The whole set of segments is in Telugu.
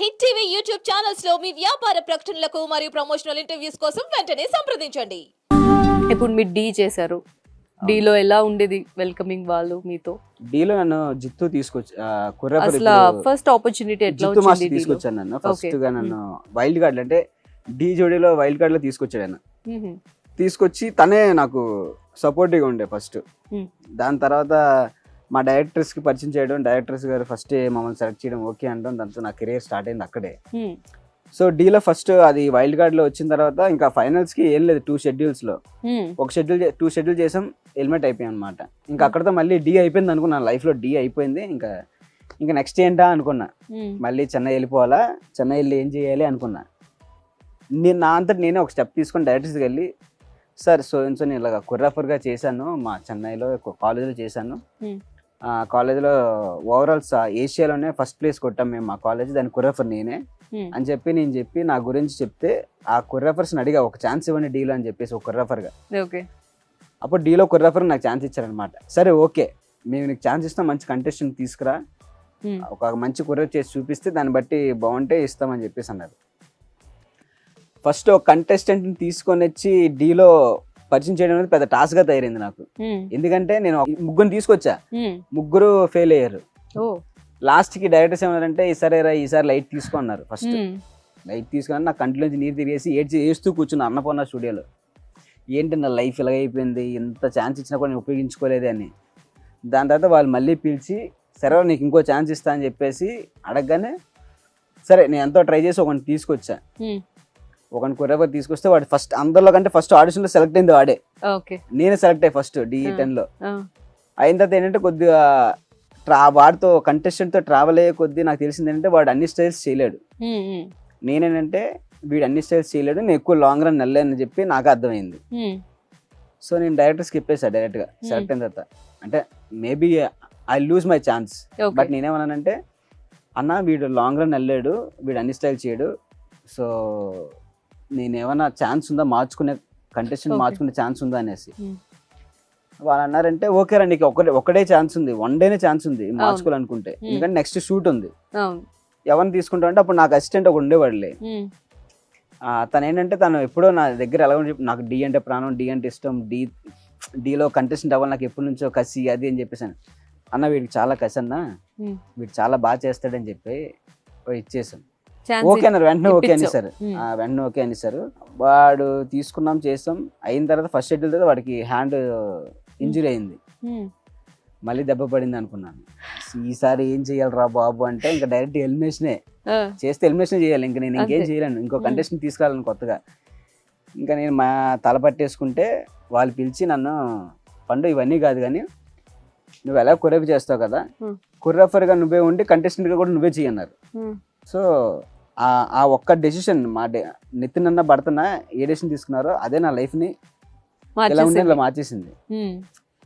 హిట్ టీవీ యూట్యూబ్ ఛానల్స్లో మీ వ్యాపార ప్రకటనలకు మరియు ప్రమోషనల్ ఇంటర్వ్యూస్ కోసం వెంటనే సంప్రదించండి. ఇప్పుడు మీరు డీ చేశారు. డీలో ఎలా ఉండేది వెల్కమింగ్ వాళ్ళు మీతో? డీలో నన్ను జిత్తు తీసుకొచ్చి అసలు ఫస్ట్ ఆపర్చునిటీ ఎట్లా జిత్తు మాస్టర్ వచ్చింది డీలో? తీసుకొచ్చాను నన్ను. ఫస్ట్. గా నన్ను వైల్డ్ కార్డ్ అంటే డీ జోడీలో వైల్డ్ కార్డ్లో తీసుకొచ్చాడు ఆయన. మ్మ్. తీసుకొచ్చి తనే నాకు సపోర్టివ్గా ఉండే ఫస్ట్ Hmm. దాని తర్వాత మా డైరెక్టర్స్కి పరిచయం చేయడం డైరెక్టర్స్ గారు ఫస్ట్ మమ్మల్ని సెలెక్ట్ చేయడం ఓకే అనడం దాంతో నా కెరీర్ స్టార్ట్ అయింది అక్కడే. సో డీలో ఫస్ట్ అది వైల్డ్ కార్డ్లో వచ్చిన తర్వాత ఇంకా ఫైనల్స్కి ఏం లేదు టూ షెడ్యూల్స్లో. ఒక షెడ్యూల్ టూ షెడ్యూల్ చేసాం హెల్మెట్ అయిపోయాం అనమాట ఇంకా అక్కడతో మళ్ళీ డీ అయిపోయింది అనుకున్నా లైఫ్లో డీ అయిపోయింది. ఇంకా ఇంకా నెక్స్ట్ ఏంటా అనుకున్నా. మళ్ళీ చెన్నై వెళ్ళిపోవాలా చెన్నై వెళ్ళి ఏం చేయాలి అనుకున్నా. నేను నా అంతటి నేనే ఒక స్టెప్ తీసుకొని డైరెక్టర్స్కి వెళ్ళి సార్ సో సో నేను ఇలాగ కుర్రాఫర్గా చేశాను మా చెన్నైలో కాలేజీలో చేశాను. కాలేజీలో ఓవరాల్ ఏషియాలోనే ఫస్ట్ ప్లేస్ కొట్టాం మేము మా కాలేజ్. దాని కుర్రాఫర్ నేనే. మ్మ్. అని చెప్పి నేను చెప్పి నా గురించి చెప్తే ఆ కుర్రాఫర్స్ని అడిగా ఒక ఛాన్స్ ఇవ్వండి డీలో అని చెప్పేసి ఒక కుర్రాఫర్గా ఓకే. అప్పుడు డీలో కుర్రాఫర్ నాకు ఛాన్స్ ఇచ్చారనమాట సరే ఓకే. మేము నీకు ఛాన్స్ ఇస్తాం మంచి కంటెస్టెంట్ తీసుకురా. మ్మ్. ఒక మంచి కుర్ర చేసి చూపిస్తే దాన్ని బట్టి బాగుంటే ఇస్తామని చెప్పేసి అన్నారు. ఫస్ట్ ఒక కంటెస్టెంట్ని తీసుకొని వచ్చి డీలో పరిచయం చేయడం అనేది పెద్ద టాస్క్గా తయారైంది నాకు. ఎందుకంటే నేను ముగ్గురు తీసుకొచ్చా. ముగ్గురు ఫెయిల్ అయ్యారు. ఓ. లాస్ట్కి డైరెక్టర్స్ ఏమన్నారంటే ఈసారి ఈసారి లైట్ తీసుకున్నారు ఫస్ట్. లైట్ తీసుకొని నా కంటిలోంచి నీరు తిరిగేసి ఏడ్చి ఏడుస్తూ కూర్చున్నా అన్నపూర్ణ స్టూడియోలో ఏంటి నా లైఫ్ ఇలాగ అయిపోయింది? ఇంత ఛాన్స్ ఇచ్చినా కూడా నేను ఉపయోగించుకోలేదే అని. దాని తర్వాత వాళ్ళు మళ్ళీ పిలిచి సరే నీకు ఇంకో ఛాన్స్ ఇస్తా అని చెప్పేసి అడగగానే సరే నేను ఎంతో ట్రై చేసి ఒకటి తీసుకొచ్చా. ఒకటి కుర్రవర్ తీసుకొస్తే వాడు ఫస్ట్ అందరిలో కంటే ఫస్ట్ ఆడిషన్లో సెలెక్ట్ అయింది వాడే. నేనే సెలెక్ట్ అయ్యి ఫస్ట్ డి టెన్లో ఆ. అయిన తర్వాత ఏంటంటే కొద్దిగా ట్రా వాడితో కంటెస్టెంట్తో ట్రావెల్ అయ్యే కొద్దీ నాకు తెలిసింది ఏంటంటే వాడు అన్ని స్టైల్స్ చేయలేడు. నేనేంటంటే వీడు అన్ని స్టైల్స్ చేయలేడు నేను ఎక్కువ లాంగ్ రన్ వెళ్ళలేని చెప్పి నాకు అర్థమైంది. సో నేను డైరెక్టర్స్కి చెప్పేసా డైరెక్ట్గా సెలెక్ట్ అయిన తర్వాత. అంటే maybe I lose my chance but నేనేమన్నానంటే అన్న వీడు లాంగ్ రన్ వెళ్ళాడు వీడు అన్ని స్టైల్ చేయడు. సో నేను ఏమైనా ఛాన్స్ ఉందా మార్చుకునే కంటెస్టెంట్. మార్చుకునే ఛాన్స్ ఉందా అనేసి Hmm. వాళ్ళు అన్నారంటే ఓకే రా నీకు ఒకటే ఒకటే ఛాన్స్ ఉంది వన్ డేనే ఛాన్స్ ఉంది మార్చుకోవాలనుకుంటే Hmm. ఎందుకంటే నెక్స్ట్ షూట్ ఉంది ఎవరిని తీసుకుంటా అంటే అప్పుడు నాకు అసిస్టెంట్ ఒక ఉండేవాడులే. ఆ, తను ఏంటంటే తను ఎప్పుడో నా దగ్గర ఎలా చెప్పి నాకు డి అంటే ప్రాణం డి అంటే ఇష్టం డి డిలో కంటెస్టెంట్ అవ్వాలి నాకు ఎప్పటి నుంచో కసి అది అని చెప్పేసాను అన్న వీడికి చాలా కసి అన్న. వీడు చాలా బాగా చేస్తాడని చెప్పి ఇచ్చేసాను ఓకే అన్నారు వెంటనే ఓకే. అనేసారు వెంటనే ఓకే అనేసారు వాడు తీసుకున్నాం చేస్తాం అయిన తర్వాత ఫస్ట్ షెడ్యూల్ తర్వాత వాడికి హ్యాండ్ ఇంజురీ అయింది. మళ్ళీ దెబ్బ పడింది అనుకున్నాను ఈసారి ఏం చేయాలి బాబు అంటే ఇంకా డైరెక్ట్ ఎలిమినేషనే. చేస్తే ఎలిమినేషన్ చేయాలి ఇంకా నేను ఇంకేం. చేయలేను ఇంకో. కంటెస్టెంట్ తీసుకురాలను కొత్తగా ఇంకా నేను మా తల పట్టేసుకుంటే వాళ్ళు పిలిచి నన్ను పండు ఇవన్నీ కాదు కానీ నువ్వు ఎలా కుర్రఫ్ చేస్తావు కదా మ్మ్. కుర్రఫర్గా నువ్వే ఉండి contestant గా కూడా నువ్వే చేయన్నారు. సో ఆ ఒక్క డెసిషన్ మా డే నెత్తినన్న భర్తన ఏ డెసిషన్ తీసుకున్నారో అదే నా లైఫ్ని ఎలా ఉండే మార్చేసింది.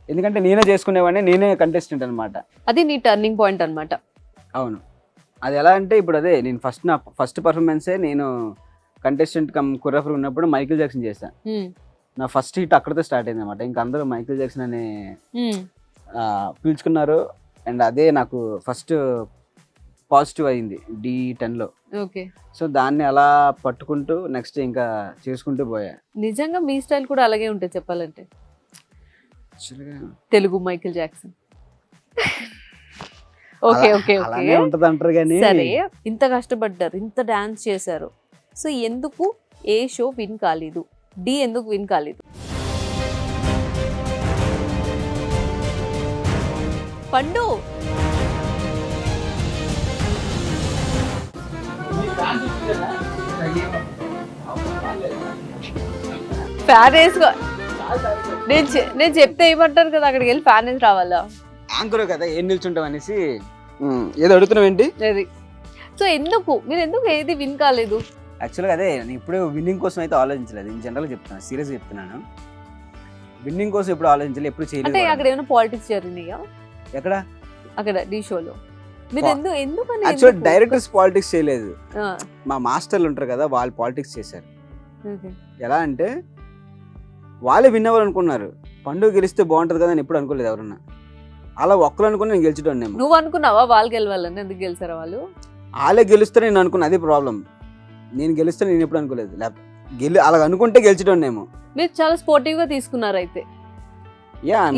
ఎందుకంటే నేనే చేసుకునేవాడిని నేనే కంటెస్టెంట్ అనమాట అది నీ టర్నింగ్ పాయింట్ అన్నమాట. అవును. అది ఎలా అంటే ఇప్పుడు అదే నేను ఫస్ట్ నా ఫస్ట్ పర్ఫార్మెన్సే నేను కంటెస్టెంట్ కమ్ కుర్రఫర్ ఉన్నప్పుడు మైకిల్ జాక్సన్ చేశాను. నా ఫస్ట్ హిట్ అక్కడితో స్టార్ట్ అయింది అనమాట ఇంకా అందరూ మైకిల్ జాక్సన్ అనే పిలుచుకున్నారు. అండ్ అదే నాకు ఫస్ట్ పాజిటివ్ అయింది డి టెన్లో. ఓకే. సో దాన్ని అలా పట్టుకుంటూ నెక్స్ట్ ఇంకా చేసుకుంటూ పోయా. నిజంగా మీ స్టైల్ కూడా అలాగే ఉంటుంది చెప్పాలంటే? Telugu Michael Jackson. Okay okay okay. ఉంటది అంటారు కానీ సరే ఇంత కష్టపడ్డారు ఇంత డాన్స్ చేశారు. సో ఎందుకు ఏ షో విన్ కాలేదు? డి ఎందుకు విన్ కాలేదు? పండు! ఫ్యాన్ వేసుకో నేను నేను చెప్తే ఏమంటారు కదా అక్కడికి వెళ్ళి ఫ్యాన్ వేసి రావాలా? యాంకర్ కదా ఏం నిల్చుంటాం అనేసి. ఏదో అడుగుతున్నావు ఏంటి? అది సో ఎందుకు? మీరు ఎందుకు ఏది విన్ కాలేదు? యాక్చువల్గా అదే నేను ఇప్పుడు విన్నింగ్ కోసం అయితే ఆలోచించలేదు. నేను జనరల్గా చెప్తున్నాను సీరియస్ చెప్తున్నాను. విన్నింగ్ కోసం ఎప్పుడు ఆలోచించలేదు ఎప్పుడు చేయలేదు అంటే. అక్కడ ఏమైనా పాలిటిక్స్ జరిగినాయా? ఎక్కడ? అక్కడ డి షోలో యాక్చువల్? డైరెక్టర్స్ పాలిటిక్స్ చేయలేదు. మా మాస్టర్లు ఉంటారు కదా వాళ్ళు పాలిటిక్స్ చేశారు. ఎలా అంటే వాళ్ళే విన్ అవ్వాలనుకున్నారు పండుగ గెలిస్తే బాగుంటుంది కదా అని ఎప్పుడు అనుకోలేదు ఎవరన్నా. అలా ఒక్కరు అనుకుని నేను గెలిచడం నువ్వు అనుకున్నావా వాళ్ళు గెలవాలని? ఎందుకు గెలిచారా వాళ్ళు? వాళ్ళే గెలుస్తే నేను అనుకున్నా అదే ప్రాబ్లం నేను గెలిస్తే నేను ఎప్పుడు అనుకోలేదు. లేకపోతే గెలి అలా అనుకుంటే గెలిచడేమో మీరు చాలా స్పోర్టివ్గా తీసుకున్నారు అయితే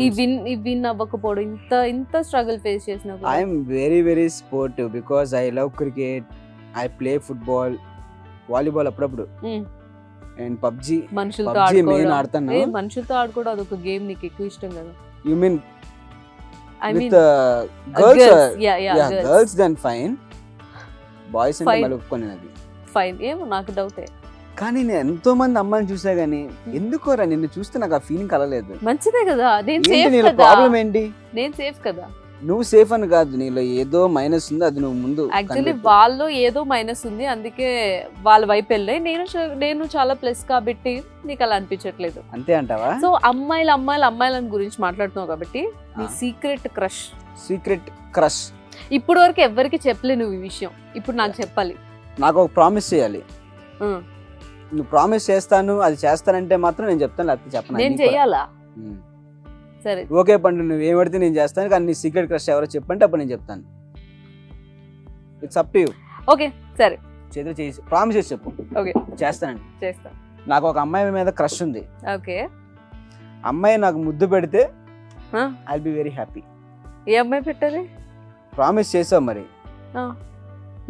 ఈ విన్ ఈ విన్ అవ్వకపోవడం ఇంత ఇంత స్ట్రగుల్ ఫేస్ చేసిన. I'm very very sportive because I love cricket I play football volleyball అప్పుడప్పుడు. అండ్ పబ్జి మనుషులతో పబ్జి మెయిన్ ఏ, మనుషులతో ఆడుకోవడం అదొక గేమ్ నీకు ఎక్కువ ఇష్టం కదా. You mean I mean girls yeah yeah girls then fine boys అంటే. మళ్ళీ ఒప్పుకొని అది ఫైన్ ఏమో నాకు డౌటే కానీ నేను ఎంతో మంది అమ్మాయిని చూసా గానీ ఎందుకోరా నిన్ను చూస్తే నాకు ఆ ఫీలింగ్ కలలేదు మంచిదే కదా? నేను సేఫ్ నీలో కదా? ప్రాబ్లం ఏంటి? నేను సేఫ్ కదా? నువ్వు సేఫ్ అని కాదు నీలో ఏదో మైనస్ ఉంది అది నువ్వు ముందు యాక్చువల్లీ. వాళ్ళు ఏదో మైనస్ ఉంది అందుకే వాళ్ళ వైపు వెళ్ళాయి నేను చ- నేను చాలా ప్లస్ కాబట్టి నీకు అలా అనిపించట్లేదు. అంతే అంటావా? సో అమ్మాయిలు అమ్మాయిలు అమ్మాయిల గురించి మాట్లాడుతున్నావు కాబట్టి నీ ఆ. సీక్రెట్ క్రష్ సీక్రెట్ క్రష్ ఇప్పుడు వరకు ఎవరికి చెప్పలే నువ్వు ఈ విషయం. ఇప్పుడు నాకు చెప్పాలి. నాకు ఒక ప్రామిస్ చేయాలి. నువ్వు ప్రామిస్ చేస్తాను అది చేస్తానంటే మాత్రం నేను చెప్తాను లేకపోతే చెప్పను. నేను. చెయ్యాలా. సరే. ఓకే పండు నువ్వు ఏం పడితే నేను చేస్తాను కానీ నీ సీక్రెట్ క్రష్ ఎవరో చెప్పంటే అప్పుడు నేను చెప్తాను. It's up to you okay సరే. చేతులు చేసి ప్రామిస్ చేసి చెప్పు. ఓకే. చేస్తానండి. చేస్తా. నాకు ఒక అమ్మాయి మీద క్రష్ ఉంది. ఓకే. అమ్మాయి నాకు ముద్దు పెడితే? ఐ బి వెరీ హ్యాపీ ఏ అమ్మాయి పెట్టాలి ప్రామిస్ చేసావు మరి.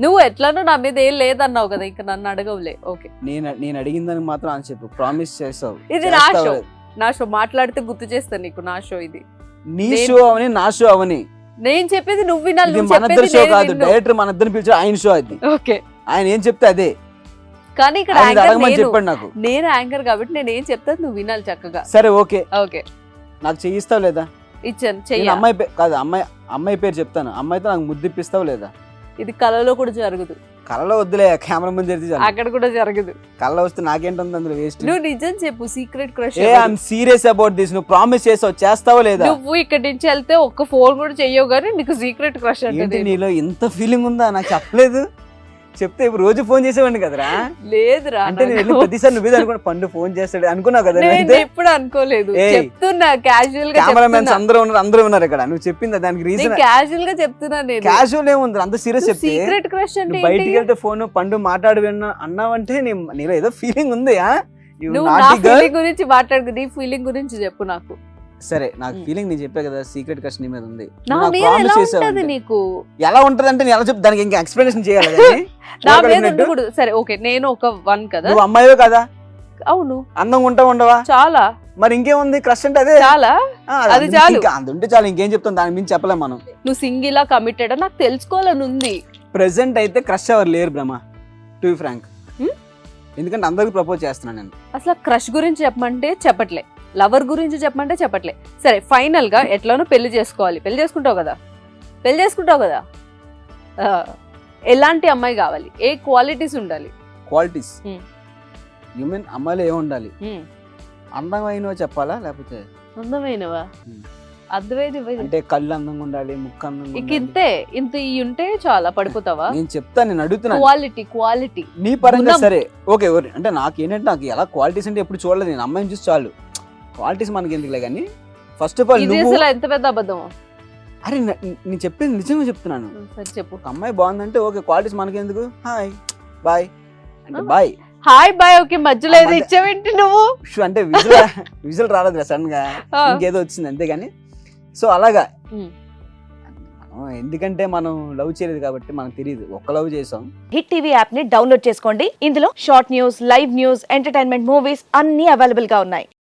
నువ్వు ఎట్లానో నా మీద ఏం లేదన్నావు కదా ఇంకా నన్ను అడగవులే. ఓకే నేను నేను అడిగిన దానికి మాత్రం అని చెప్పు. ప్రామిస్ చేసావు ఇది నా షో. నా షో మాట్లాడితే గుర్తు చేస్తాను నీకు నా షో ఇది. నీ షో అవని నా షో అవని. నేను చెప్పేది నువ్వు వినాలి ఇది నువ్వు మన ఇద్దరు చెప్పేది షో కాదు. డైరెక్టర్ మన ఇద్దరిని పిలిచి ఆయన షో అది. ఓకే ఆయన ఏం చెప్తే అదే. కానీ ఇక్కడ చెప్పాడు నాకు. నేను యాంకర్ కాబట్టి నేను ఏం చెప్తా నువ్వు వినాలి చక్కగా. సరే ఓకే ఓకే నాకు చెయ్యిస్తావు లేదా? ఇచ్చాను అమ్మాయి కాదు అమ్మాయి అమ్మాయి పేరు చెప్తాను. అమ్మాయితో నాకు ముద్దు ఇప్పిస్తావు లేదా? ఇది కళలో కూడా జరగదు. కళ్ళలో వద్దులే కెమెరా ముందు చాలు. అక్కడ కూడా జరగదు. కళ్ళ వస్తే నాకేంటుంది అందులో వేస్ట్ నువ్వు నిజం చెప్పు సీక్రెట్ క్రష్ ఏ ఐఎమ్ సీరియస్ అబౌట్ దిస్ నువ్వు ప్రామిస్ చేసావు చేస్తావా లేదా? నువ్వు ఇక్కడి నుంచి వెళ్తే ఒక్క ఫోన్ కూడా చెయ్యవు కానీ నీకు సీక్రెట్ క్రష్ అంటే ఏంటి. నీలో ఇంత ఫీలింగ్ ఉందా? నాకు చెప్పలేదు. చెప్తే ఇప్పుడు రోజు ఫోన్ చేసేవాడిని కదరా? లేదురా అంటే నేను. ప్రతిసారి నువ్వే అనుకున్నా పండు ఫోన్ చేస్తాడు. అనుకున్నావు కదా నేను ఎప్పుడు అనుకోలేదు. చెప్తున్నా క్యాజువల్గా కెమెరామెన్స్ అందరూ ఉన్నారు అందరూ ఉన్నారు ఇక్కడ. నువ్వు చెప్పింది? దానికి రీజన్ నేను క్యాజువల్గా చెప్తున్నా నేను. క్యాజువల్ ఏముంది అంత సీరియస్ చెప్తే సీక్రెట్ క్రష్ అంటే బయటికి? వెళ్తే ఫోన్ పండు మాట్లాడు విన్నా అన్నావంటే నీ నీలో ఏదో ఫీలింగ్ ఉంది నువ్వు నా. ఫీలింగ్ గురించి మాట్లాడు నీ ఫీలింగ్ గురించి చెప్పు నాకు. సరే నాకు. ఫీలింగ్ నేను చెప్పా కదా సీక్రెట్ క్రష్ నీ మీద ఉంది. ఎలా ఉంటది. నీకు? ఎలా ఉంటది అంటే నేను ఎలా చెప్తా దానికి ఇంకా ఎక్స్ప్లెనేషన్ చేయాలి నా. మీద ఉండకూడదు. సరే ఓకే నేను ఒక వన్ కదా. నువ్వు అమ్మాయివే కదా? అవును. అందంగా ఉంటావు ఉండవా? చాలా. మరి ఇంకేముంది? క్రష్ అంటే అదే. చాలా. అది చాలు. ఉంటే చాలు ఇంకేం చెప్తాం? దాని మించి చెప్పలేం మనం. నువ్వు సింగిలా కమిటెడ్ నాకు తెలుసుకోవాలని ఉంది. ప్రెసెంట్ అయితే క్రష్ ఎవరు లేరు బ్రహ్మ. To Frank? ఎందుకంటే అందరికి ప్రపోజ్ చేస్తున్నాను నేను. అసలు క్రష్ గురించి చెప్పమంటే చెప్పట్లే. లవర్ గురించి చెప్పమంటే చెప్పట్లే. సరే ఫైనల్గా ఎట్లానో పెళ్ళి చేసుకోవాలి. పెళ్ళి చేసుకుంటావు కదా? పెళ్ళి చేసుకుంటావు కదా? ఎలాంటి అమ్మాయి కావాలి? ఏ క్వాలిటీస్ ఉండాలి? Qualities Hmm. హ్యూమన్ అమ్మాయిలు ఏమి ఉండాలి? హ్మ్. అందమైనవి చెప్పాలా? లేకపోతే అందమైనవా? హ్మ్. అర్థమైంది అంటే కళ్ళు అందంగా ఉండాలి ముక్కు అందంగా ఇక ఇంతే ఇంత ఈ ఉంటే చాలా పడిపోతావా? నేను చెప్తాను నేను అడుగుతున్నాను క్వాలిటీ క్వాలిటీ నీ పరంగా. సరే. ఓకే అంటే నాకు ఏంటంటే నాకు ఎలా క్వాలిటీస్ అంటే ఎప్పుడు చూడలేదు నేను. అమ్మాయిని చూసి చాలు. క్వాలిటీస్ మనకి ఎందుకులే కానీ ఫస్ట్ ఆఫ్ ఆల్ ఎంత పెద్ద అబద్ధం అరే నేను చెప్పేది నిజంగా చెప్తున్నాను. సరే చెప్పు. ఒక అమ్మాయి బాగుందంటే ఓకే క్వాలిటీస్ మనకి ఎందుకు హాయ్ బాయ్ అంటే బాయ్ హాయ్ బాయ్ ఓకే మధ్యలో ఏదో ఇచ్చావేంటి నువ్వు? షూ అంటే విజువల్ విజువల్ రాలేదు సడన్గా. ఇంకేదో వచ్చింది అంతేగాని. సో అలాగా. ఎందుకంటే మనం లవ్ చేయలేదు కాబట్టి మనకు తెలియదు ఒక్క లవ్ చేసాం. హిట్ టీవీ యాప్ని డౌన్లోడ్ చేసుకోండి. ఇందులో short news live news entertainment movies అన్ని అవైలబుల్గా ఉన్నాయి.